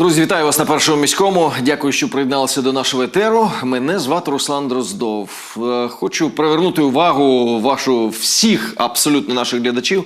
Друзі, вітаю вас на першому міському. Дякую, що приєдналися до нашого етеру. Мене звати Руслан Дроздов. Е, Хочу привернути увагу вашу всіх абсолютно наших глядачів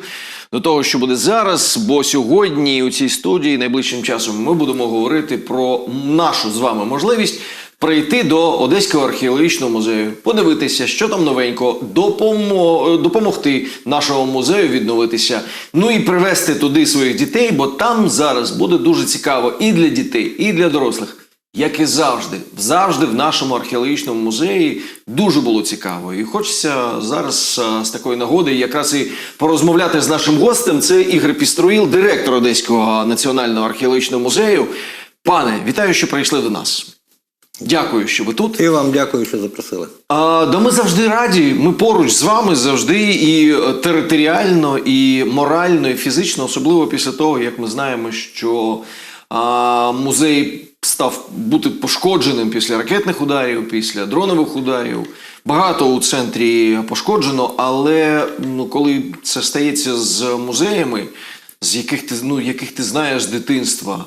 до того, що буде зараз. Бо сьогодні у цій студії найближчим часом ми будемо говорити про нашу з вами можливість прийти до Одеського археологічного музею, подивитися, що там новенько, допомо- допомогти нашому музею відновитися. Ну і привезти туди своїх дітей, бо там зараз буде дуже цікаво і для дітей, і для дорослих. Як і завжди, завжди в нашому археологічному музеї дуже було цікаво. І хочеться зараз з такої нагоди якраз і порозмовляти з нашим гостем. Це Ігор Піструїл, директор Одеського національного археологічного музею. Пане, вітаю, що прийшли до нас. Дякую, що ви тут. І вам дякую, що запросили. А, да ми завжди раді. Ми поруч з вами завжди і е, територіально, і морально, і фізично, особливо після того, як ми знаємо, що а, музей став бути пошкодженим після ракетних ударів, після дронових ударів. Багато у центрі пошкоджено, але ну, коли це стається з музеями, з яких ти ну, яких ти знаєш з дитинства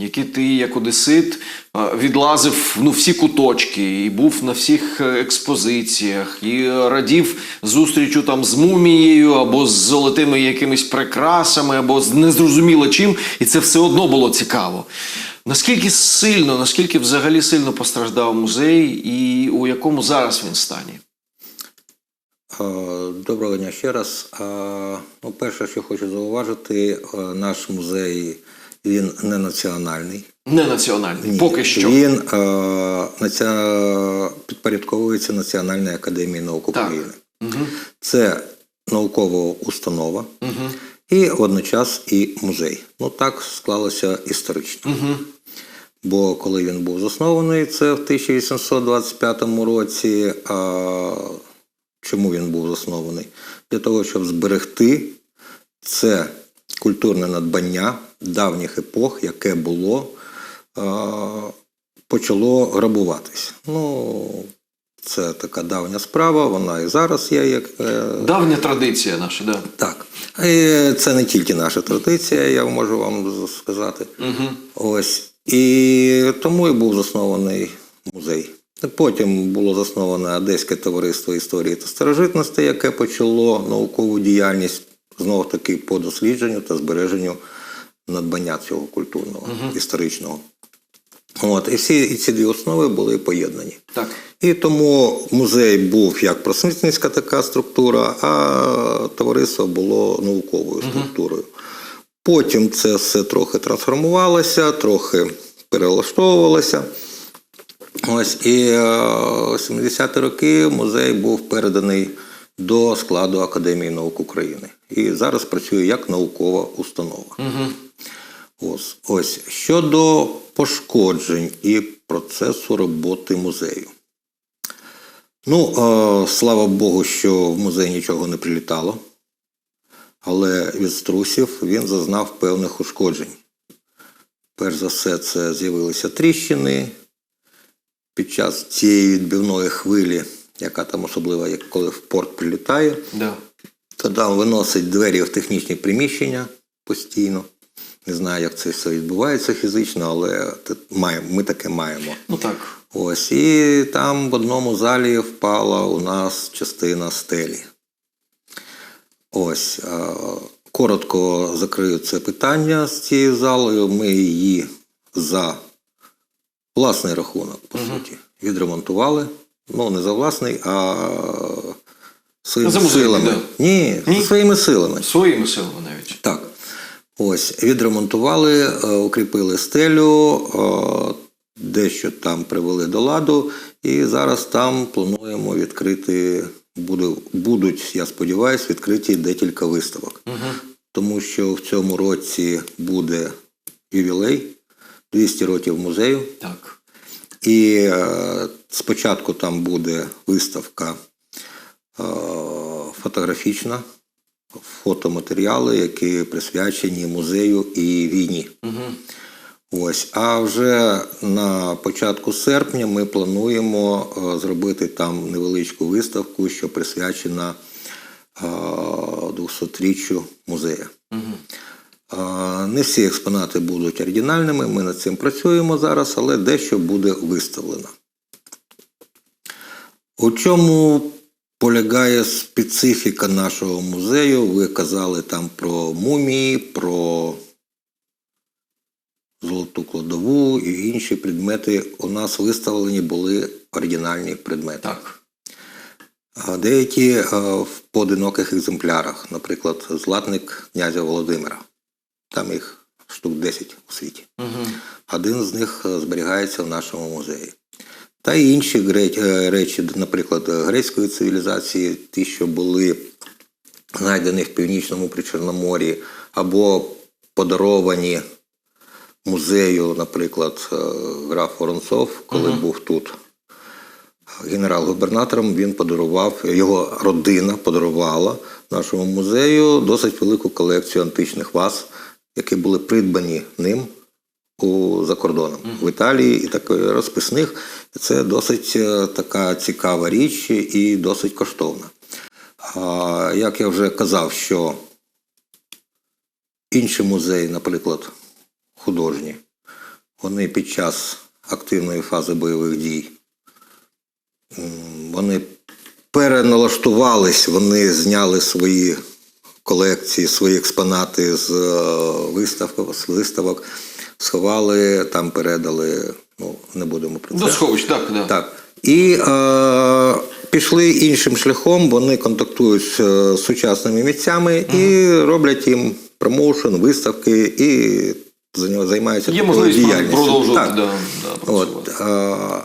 які ти, як одесит, е, відлазив ну, всі куточки, і був на всіх е, експозиціях, і радів зустрічу там з мумією, або з золотими якимись прикрасами, або з незрозуміло чим, і це все одно було цікаво. Наскільки сильно, наскільки взагалі сильно постраждав музей, і у якому зараз він стані? Е, Доброго дня ще раз. Ну, перше, що хочу зауважити, наш музей він не національний. Не національний, Ні. поки що. Він е, наці- підпорядковується Національній академії наук України. Угу. Це наукова установа Угу. і водночас і музей. Ну так склалося історично. Угу. Бо коли він був заснований, це в 1825 році. А чому він був заснований? Для того, щоб зберегти це культурне надбання давніх епох, яке було, почало грабуватись. Ну, це така давня справа, вона і зараз є. Як, е, Давня традиція наша, да. так. І це не тільки наша традиція, я можу вам сказати. Угу. Ось. І тому і був заснований музей. Потім було засноване Одеське товариство історії та старожитності, яке почало наукову діяльність знову таки по дослідженню та збереженню надбання цього культурного, історичного. От, і всі і ці дві основи були поєднані. Так. І тому музей був як просвітницька така структура, а товариство було науковою структурою. Потім це все трохи трансформувалося, трохи перелаштовувалося. Ось і е, 70-ті роки музей був переданий до складу Академії наук України. І зараз працює як наукова установа. Угу. Ось, ось щодо пошкоджень і процесу роботи музею. Ну, е, слава Богу, що в музей нічого не прилітало, але від струсів він зазнав певних ушкоджень. Перш за все, це з'явилися тріщини під час цієї відбивної хвилі, яка там особливо, як коли в порт прилітає. Да. Тоді виносить двері в технічні приміщення постійно. Не знаю, як це все відбувається фізично, але ми таке маємо. Ну так. Ось, і там в одному залі впала у нас частина стелі. Ось. Коротко закрию це питання з цією залою. Ми її за власний рахунок, по суті, відремонтували. Ну, не за власний, а своїми За музейний, силами. да. Ні, Ні? своїми силами. Своїми силами навіть. Так. Ось, відремонтували, е, укріпили стелю, е, дещо там привели до ладу, і зараз там плануємо відкрити, будуть, я сподіваюся, відкриті декілька виставок. Угу. Тому що в цьому році буде ювілей 200 років музею. Так. І е, спочатку там буде виставка е, фотографічна, фотоматеріали, які присвячені музею і війні. Угу. Ось, а вже на початку серпня ми плануємо е, зробити там невеличку виставку, що присвячена е, 200-річчю музею. Угу. Е, Не всі експонати будуть оригінальними, ми над цим працюємо зараз, але дещо буде виставлено. У чому полягає специфіка нашого музею? Ви казали там про мумії, про золоту кладову і інші предмети. У нас виставлені були оригінальні предмети. Так. Деякі е, в поодиноких екземплярах, наприклад, златник князя Володимира. Там їх штук 10 у світі. Угу. Один з них е, зберігається в нашому музеї. Та й інші е, речі, наприклад, грецької цивілізації, ті, що були знайдені в північному Причорномор'ї, або подаровані музею, наприклад, е, граф Воронцов, коли був тут генерал-губернатором, він подарував, його родина подарувала нашому музею досить велику колекцію античних ваз, які були придбані ним у, за кордоном в Італії і так розписних. Це досить е, така цікава річ і досить коштовна. А, як я вже казав, що інші музеї, наприклад, художні, вони під час активної фази бойових дій вони переналаштувались, вони зняли свої колекції, свої експонати з е, виставок, з виставок, сховали, там передали. Ну, не будемо про це. До сховищ, так, да. Так. І е, пішли іншим шляхом, вони контактують з е, сучасними митцями і роблять їм промоушен, виставки і за нього займаються Є можливість діяльністю. продовжувати. Так. Да, да, От, е,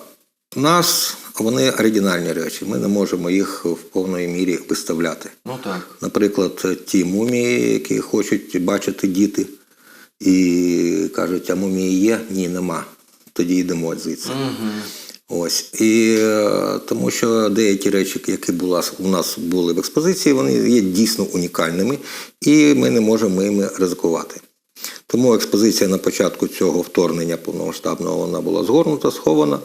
нас вони оригінальні речі, ми не можемо їх в повної мірі виставляти. Ну так. Наприклад, ті мумії, які хочуть бачити діти, і кажуть, а мумії є? Ні, нема. Тоді йдемо звідси. Ось. І е, тому що деякі речі, які була, у нас були в експозиції, вони є дійсно унікальними, і ми не можемо ними ризикувати. Тому експозиція на початку цього вторгнення повномасштабного вона була згорнута, схована.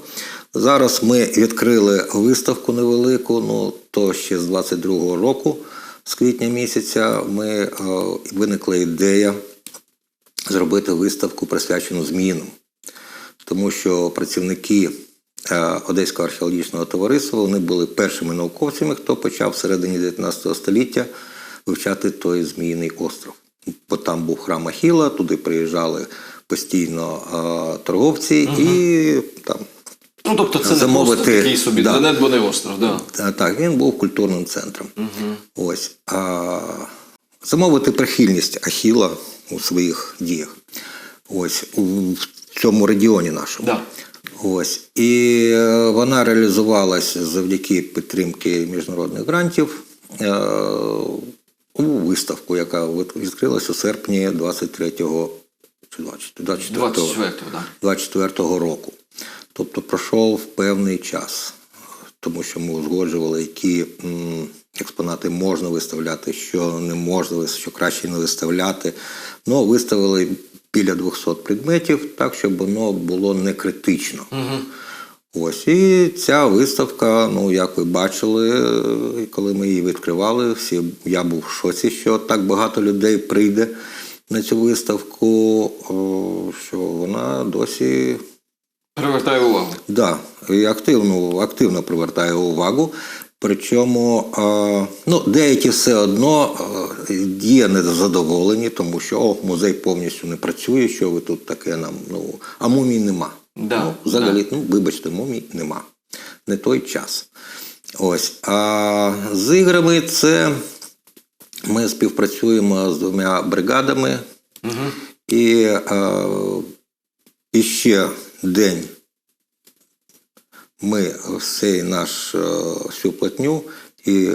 Зараз ми відкрили виставку невелику, ну то ще з 22-го року, з квітня місяця, ми е, виникла ідея зробити виставку, присвячену зміїнам. Тому що працівники е, Одеського археологічного товариства вони були першими науковцями, хто почав в середині 19 століття вивчати той Зміїний остров. Бо там був храм Ахіла, туди приїжджали постійно е, торговці і там Ну, тобто це не Замовити, просто такий собі да. занедбаний остров, да. Та- Так, він був культурним центром. Ось. А, замовити прихильність Ахіла у своїх діях. Ось у в цьому регіоні нашому. Да. Ось. І е, вона реалізувалась завдяки підтримки міжнародних грантів е, у виставку, яка від- відкрилась у серпні 23-го чи 24-го 24-го, да. 24-го року. Тобто пройшов певний час, тому що ми узгоджували, які експонати можна виставляти, що не можна, що краще не виставляти. Ну, виставили біля 200 предметів, так, щоб воно було не критично. Ось і ця виставка, ну як ви бачили, е, коли ми її відкривали, всі я був в шоці, що так багато людей прийде на цю виставку, що вона досі Привертаю увагу. Да, і активно, активно привертає увагу. Причому ну, деякі все одно є незадоволені, тому що о, музей повністю не працює, що ви тут таке нам. Ну, а мумій нема. Да, ну, взагалі, ну, вибачте, мумій нема. Не той час. Ось. А з іграми це ми співпрацюємо з двома бригадами. І, е, і ще день ми всей наш е, всю платню і е,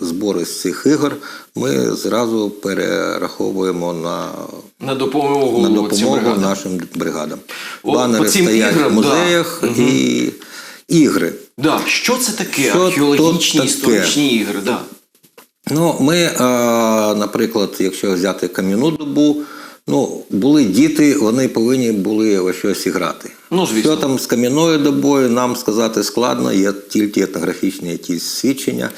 збори з цих ігор ми зразу перераховуємо на, На допомогу, на допомогу бригадам. нашим бригадам. О, Банери стоять іграм, в музеях і ігри. Да. Що це таке? Що Археологічні таке? історичні ігри, да. Ну, ми, е, наприклад, якщо взяти кам'яну добу, ну, були діти, вони повинні були во щось грати. Ну, звісно. Що там з кам'яною добою, нам сказати складно, є тільки етнографічні якісь свідчення.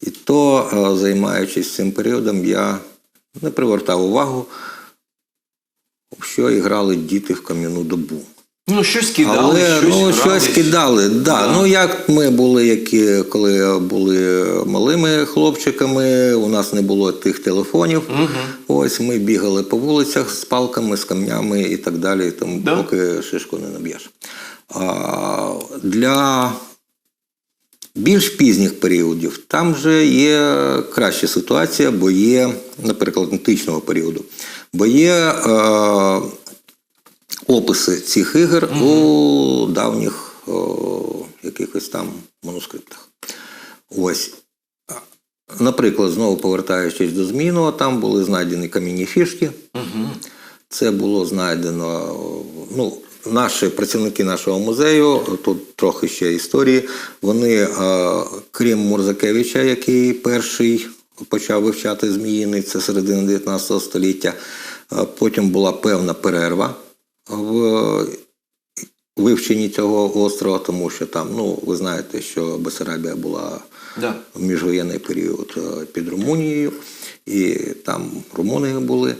І то, е, займаючись цим періодом, я не привертав увагу. що іграли грали діти в кам'яну добу. Ну, щось кидали, Але щось ну, грали. щось кидали. Да. Да. Ну як ми були, які коли були малими хлопчиками, у нас не було тих телефонів. Ось ми бігали по вулицях з палками, з камнями і так далі, тому Да. поки шишку не наб'єш. А, для більш пізніх періодів там вже є краща ситуація, бо є, наприклад, античного періоду, бо є е, описи цих ігор у давніх о, якихось там манускриптах. Ось. Наприклад, знову повертаючись до Зміного, там були знайдені камінні фішки. Це було знайдено. Ну, наші працівники нашого музею, тут трохи ще історії. Вони, крім Мурзакевича, який перший почав вивчати зміїний, це середина 19 століття. Потім була певна перерва в вивченні цього острова, тому що там, ну, ви знаєте, що Бесарабія була Да. в міжвоєнний період е, під Румунією, і там румуни були.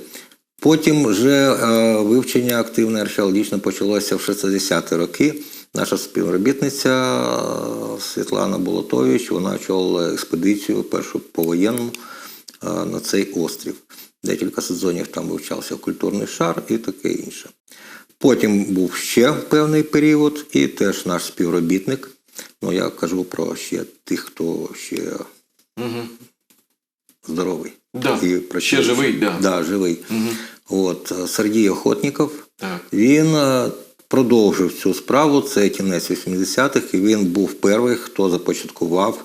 Потім вже е, вивчення активне археологічне почалося в 60-ті роки. Наша співробітниця е, Світлана Болотович, вона очолила експедицію першу повоєнну на цей острів. Декілька сезонів там вивчався культурний шар і таке інше. Потім був ще певний період, і теж наш співробітник. Ну, я кажу про ще тих, хто ще здоровий. Да. І Ще живий, да. Да, живий. От, е, Сергій Охотніков, Так. він е, продовжив цю справу, це кінець 80-х, і він був перший, хто започаткував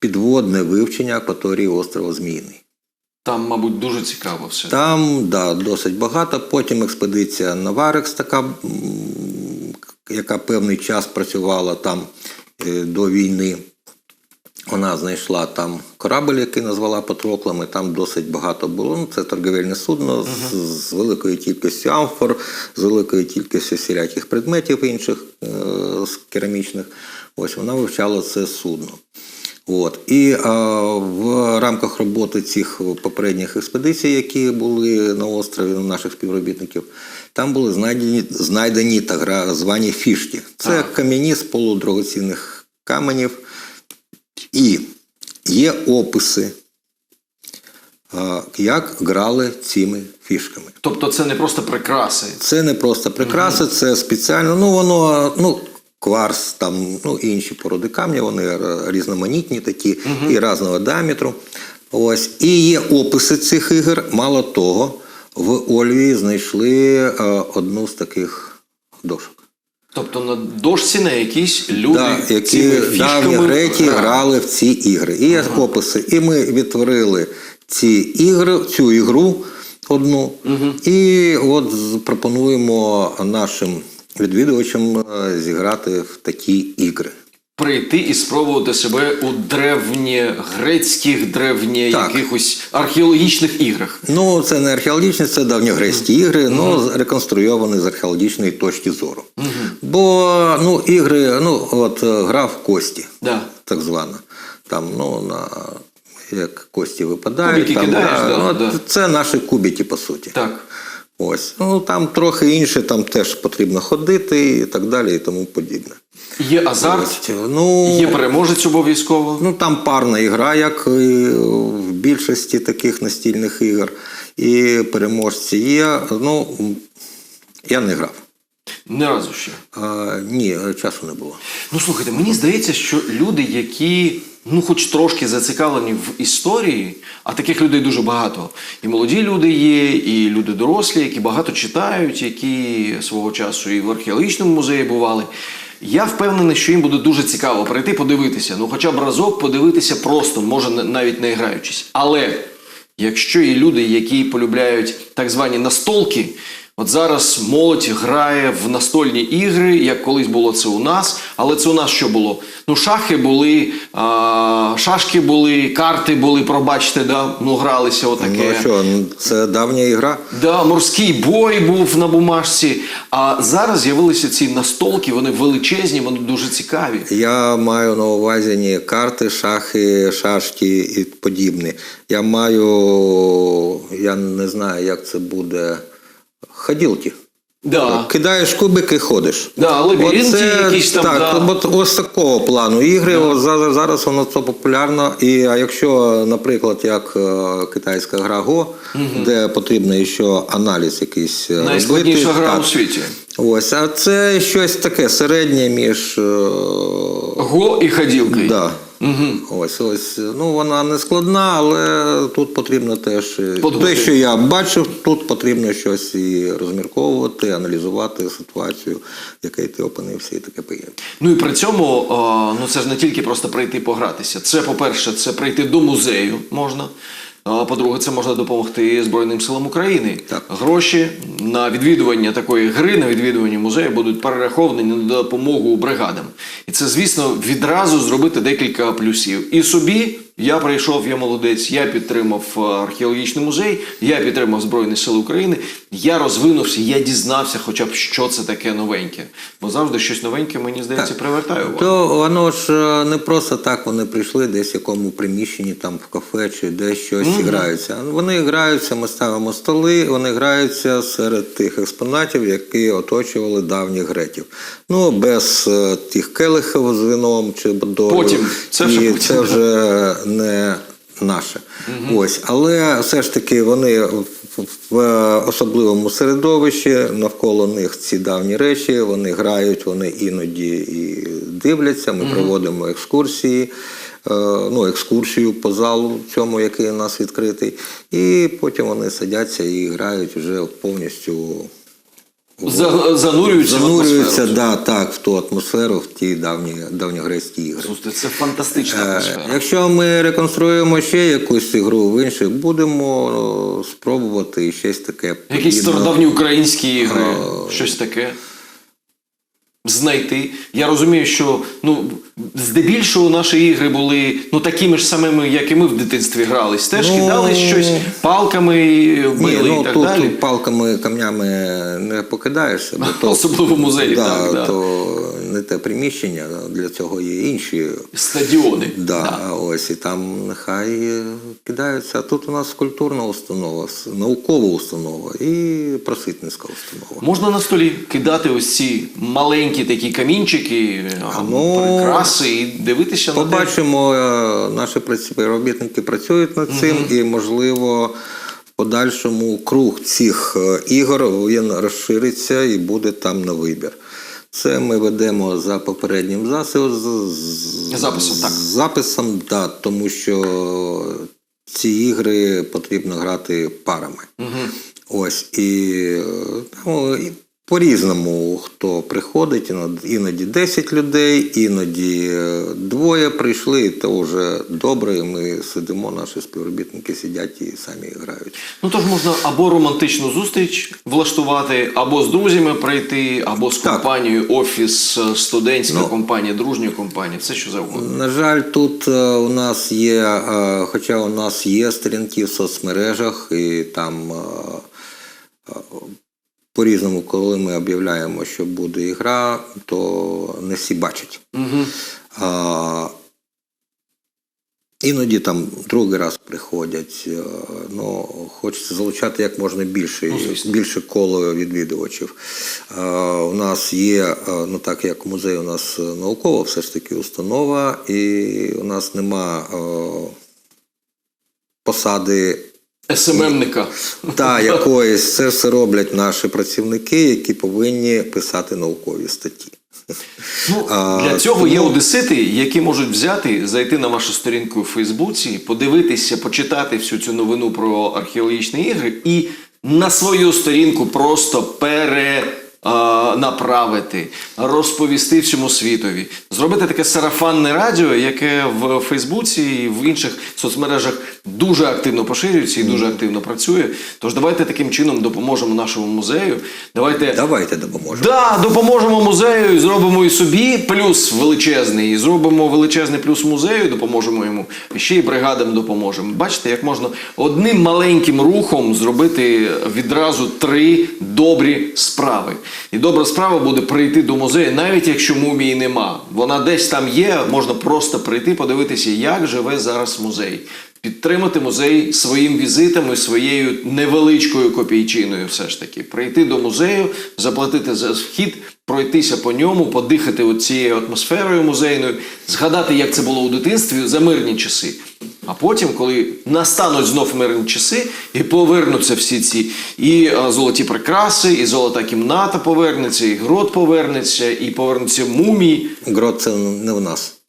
підводне вивчення акваторії острова Зміїний. Там, мабуть, дуже цікаво все. Там да, досить багато. Потім експедиція Наварекс, така, яка певний час працювала там е, до війни. Вона знайшла там корабль, який назвала Патроклами. Там досить багато було. Ну, це торговельне судно з, з великою кількістю амфор, з великою кількістю всіляких предметів інших е, керамічних. Ось вона вивчала це судно. От. І а, в рамках роботи цих попередніх експедицій, які були на острові у наших співробітників, там були знайдені, знайдені так звані фішки. Це кам'яні з полудрагоцінних каменів. І є описи, а, як грали цими фішками. Тобто це не просто прикраси. Це не просто прикраси, це спеціально. Ну, воно, ну, кварц, там, ну, інші породи камня, вони різноманітні такі і різного діаметру. Ось. І є описи цих ігор. Мало того, в Ольвії знайшли е, одну з таких дошок. Тобто на дошці на якісь люди Да, які давні греки грали. грали в ці ігри. І є описи. І ми відтворили ці ігри, цю ігру одну. І от пропонуємо нашим відвідувачам е, зіграти в такі ігри. Прийти і спробувати себе у древньогрецьких, древнє Так. якихось археологічних іграх. Ну, це не археологічні, це давньогрецькі ігри, ну реконструйовані з археологічної точки зору. Бо ну, ігри, ну, от е, гра в кості. Да. так звана. Там, ну, на, як кості випадають. Там, кидаєш, да, ну, да. Це наші кубики, по суті. Так. Ось. Ну, там трохи інше, там теж потрібно ходити і так далі, і тому подібне. Є азарт, Ось, ну, є переможець обов'язково. ну, там парна ігра, як і в більшості таких настільних ігор. І переможці є. Ну, я не грав. Ні разу ще. А, ні, часу не було. Ну слухайте, мені здається, що люди, які ну хоч трошки зацікавлені в історії, а таких людей дуже багато. І молоді люди є, і люди дорослі, які багато читають, які свого часу і в археологічному музеї бували. Я впевнений, що їм буде дуже цікаво прийти подивитися. Ну, хоча б разок подивитися просто, може на- навіть не граючись. Але якщо є люди, які полюбляють так звані настолки, От зараз молодь грає в настольні ігри, як колись було це у нас. Але це у нас що було? Ну, шахи були, а, шашки були, карти були, пробачте, да? ну гралися отаке. Ну що, ну, це давня ігра. Да, морський бой був на бумажці. А зараз з'явилися ці настолки, вони величезні, вони дуже цікаві. Я маю на увазі не карти, шахи, шашки і подібне. Я маю, я не знаю, як це буде ходілки. Да. Кидаєш кубики, ходиш. Да, Оце, якісь там, так, да. от, ось такого плану ігри. Ось зараз, зараз воно це популярно. І а якщо, наприклад, як е, китайська гра Го, де потрібно ще аналіз якийсь е, Найскладніша гра так. у світі. Ось, а це щось таке середнє між. е, Го і ходілки. Да. Ось, ось. Ну, вона не складна, але тут потрібно теж. е, Те, що я бачив, тут потрібно щось і розмірковувати, аналізувати ситуацію, в якій ти опинився, і таке пиє. Ну і при цьому ну це ж не тільки просто прийти погратися. Це, по-перше, це прийти до музею можна. По-друге, це можна допомогти Збройним силам України. Так. Гроші на відвідування такої гри, на відвідування музею будуть перераховані на допомогу бригадам. І це, звісно, відразу зробити декілька плюсів. І собі я прийшов, я молодець, я підтримав е, археологічний музей, я підтримав Збройні Сили України, я розвинувся, я дізнався, хоча б що це таке новеньке. Бо завжди щось новеньке, мені здається, привертає увагу. То воно ж е, не просто так вони прийшли десь в якому приміщенні, там в кафе чи десь щось граються. Вони граються, ми ставимо столи, вони граються серед тих експонатів, які оточували давніх греків. Ну, без е, тих келихів з вином чи водою. Потім. Це вже І потім, це вже не наше. Ось, але все ж таки вони в- особливому середовищі, навколо них ці давні речі, вони грають, вони іноді і дивляться. Ми проводимо екскурсії, е, ну, екскурсію по залу цьому, який у нас відкритий. І потім вони садяться і грають вже повністю. За- занурюються, в Занурюються, атмосферу. да, так, в ту атмосферу, в ті давні давньогрецькі ігри. Це фантастична Е, атмосфера. Якщо ми реконструюємо ще якусь ігру в інших, будемо спробувати щось таке. Якісь стародавні українські ігри, щось таке. Знайти. Я розумію, що ну, здебільшого наші ігри були ну, такими ж самими, як і ми в дитинстві грались. Теж Ну, кидались щось палками, били ну, і так тут далі. палками, камнями не покидаєшся, бо то, Особливо в музеї, да, так, да. то не те приміщення, для цього є інші. Стадіони. Да, ось і там нехай кидаються. А тут у нас культурна установа, наукова установа і просвітницька установа. Можна на столі кидати ось ці маленькі такі камінчики, ну, прикраси і дивитися на те. Побачимо, е, наші співробітники працюють над цим, і можливо. В подальшому круг цих е, ігор він розшириться і буде там на вибір. Це ми ведемо за попереднім засобом, з, Записом, так. записом, да, тому що ці ігри потрібно грати парами. Ось і, е, ну, і по-різному хто приходить, іноді- іноді 10 людей, іноді е, двоє прийшли, і то вже добре. і Ми сидимо, наші співробітники сидять і самі грають. Ну тож можна або романтичну зустріч влаштувати, або з друзями прийти, або з Так. компанією, офіс, е, студентська Ну. компанія, дружня компанія, все що завгодно. На жаль, тут е, у нас є, хоча у нас є сторінки в соцмережах, і там е, по-різному, коли ми об'являємо, що буде ігра, то не всі бачать. Угу. А, іноді там другий раз приходять. е, Ну, хочеться залучати як можна більше, Ну, більше коло відвідувачів. У нас є, е, ну так як музей у нас е, наукова, все ж таки установа, і у нас нема посади СММника. та якоїсь. Це все роблять наші працівники, які повинні писати наукові статті. Ну, А, для цього є одесити, які можуть взяти, зайти на вашу сторінку у Фейсбуці, подивитися, почитати всю цю новину про археологічні ігри і на свою сторінку просто пере. Направити, розповісти всьому світові, зробити таке сарафанне радіо, яке в Фейсбуці і в інших соцмережах дуже активно поширюється і дуже активно працює. Тож давайте таким чином допоможемо нашому музею. Давайте Давайте допоможемо. Да, допоможемо музею, і зробимо і собі плюс величезний, і зробимо величезний плюс музею, допоможемо йому, і ще й бригадам допоможемо. Бачите, як можна одним маленьким рухом зробити відразу три добрі справи. І добра справа буде прийти до музею, навіть якщо мумії нема. Вона десь там є, можна просто прийти, подивитися, як живе зараз музей. Підтримати музей своїм візитом і своєю невеличкою копійчиною, все ж таки. Прийти до музею, заплатити за вхід, пройтися по ньому, подихати цією атмосферою музейною, згадати, як це було у дитинстві за мирні часи. А потім, коли настануть знов мирні часи, і повернуться всі ці і е, золоті прикраси, і золота кімната повернеться, і грот повернеться, і повернуться мумії. Грот це не в нас.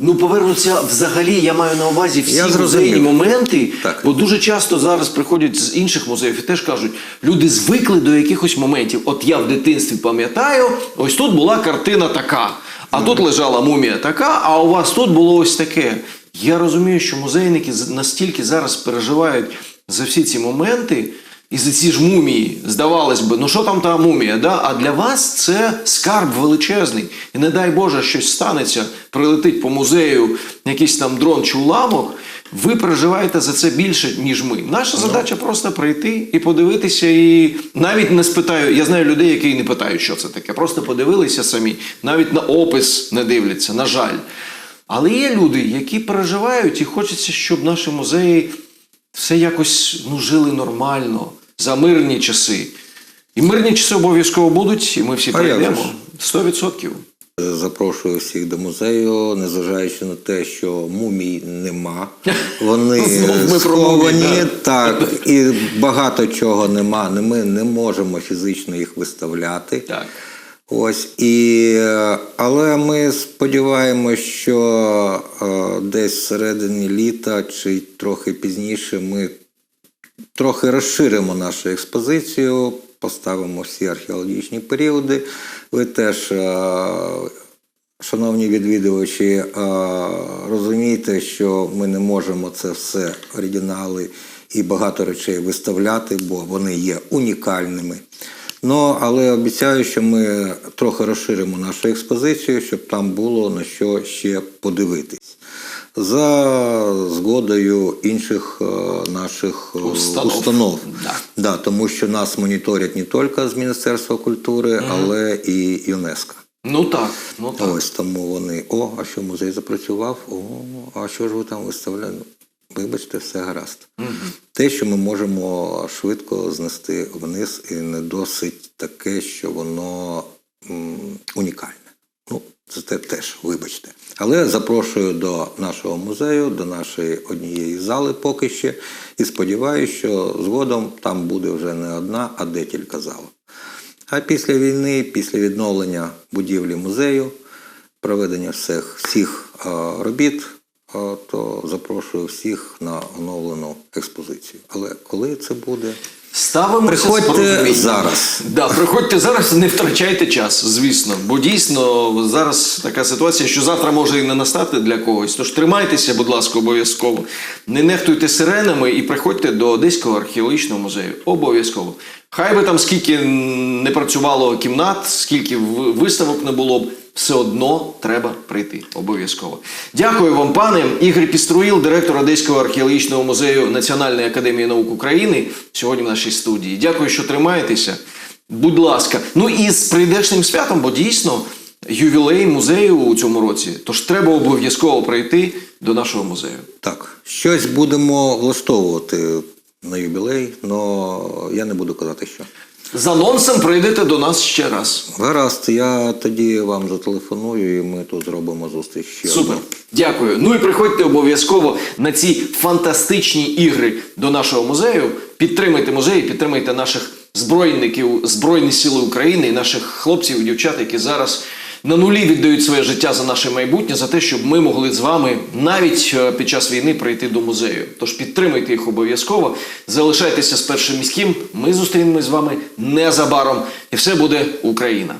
Ну, повернуться взагалі, я маю на увазі всі Я зрозумів. музейні моменти. Так. Бо дуже часто зараз приходять з інших музеїв і теж кажуть, люди звикли до якихось моментів. От я в дитинстві пам'ятаю, ось тут була картина така, а тут лежала мумія така, а у вас тут було ось таке. Я розумію, що музейники з- настільки зараз переживають за всі ці моменти. І за ці ж мумії, здавалось би, ну що там та мумія? Да? А для вас це скарб величезний. І не дай Боже, щось станеться, прилетить по музею якийсь там дрон чи уламок. Ви переживаєте за це більше, ніж ми. Наша задача просто прийти і подивитися, і навіть не спитаю. Я знаю людей, які не питають, що це таке. Просто подивилися самі, навіть на опис не дивляться, на жаль. Але є люди, які переживають і хочеться, щоб наші музеї все якось ну, жили нормально, за мирні часи. І мирні часи обов'язково будуть, і ми всі прийдемо. ж? Сто відсотків. Запрошую всіх до музею, незважаючи на те, що мумій нема. Вони сховані, так, і багато чого нема. Ми не можемо фізично їх виставляти. Так. Ось і але ми сподіваємося, що е, десь всередині літа чи трохи пізніше ми трохи розширимо нашу експозицію, поставимо всі археологічні періоди. Ви теж, е, шановні відвідувачі, е, розумієте, що ми не можемо це все оригінали і багато речей виставляти, бо вони є унікальними. Ну, але обіцяю, що ми трохи розширимо нашу експозицію, щоб там було на що ще подивитись. За згодою інших е, наших е, Установ. установ. Да. Да, тому що нас моніторять не тільки з Міністерства культури, але і ЮНЕСКО. Ну так, ну так. Ось тому вони. О, а що музей запрацював? О, а що ж ви там виставляли? Вибачте, все гаразд. Те, що ми можемо швидко знести вниз, і не досить таке, що воно м, унікальне. Ну, це те- теж, вибачте. Але запрошую до нашого музею, до нашої однієї зали поки ще. І сподіваюся, що згодом там буде вже не одна, а декілька зал. А після війни, після відновлення будівлі музею, проведення всіх, всіх е, робіт, е, то запрошую всіх на оновлену експозицію. Але коли це буде? Ставимо Приходьте зараз. Да, приходьте зараз, не втрачайте час, звісно. Бо дійсно зараз така ситуація, що завтра може і не настати для когось. Тож тримайтеся, будь ласка, обов'язково. Не нехтуйте сиренами і приходьте до Одеського археологічного музею. Обов'язково. Хай би там скільки не працювало кімнат, скільки виставок не було б. Все одно треба прийти обов'язково. Дякую вам, пане Ігор Піструїл, директор Одеського археологічного музею Національної академії наук України, сьогодні в нашій студії. Дякую, що тримаєтеся. Будь ласка, ну і з прийдешнім святом, бо дійсно ювілей музею у цьому році. Тож треба обов'язково прийти до нашого музею. Так, щось будемо влаштовувати на юбілей, але я не буду казати, що. З анонсом прийдете до нас ще раз. Гаразд, я тоді вам зателефоную, і ми тут зробимо зустріч ще. Супер. одну. Дякую. Ну і приходьте обов'язково на ці фантастичні ігри до нашого музею. Підтримайте музей, підтримайте наших збройників, Збройні Сили України і наших хлопців і дівчат, які зараз на нулі віддають своє життя за наше майбутнє, за те, щоб ми могли з вами навіть е, під час війни прийти до музею. Тож підтримайте їх обов'язково. Залишайтеся з першим міським. Ми зустрінемось з вами незабаром, і все буде Україна.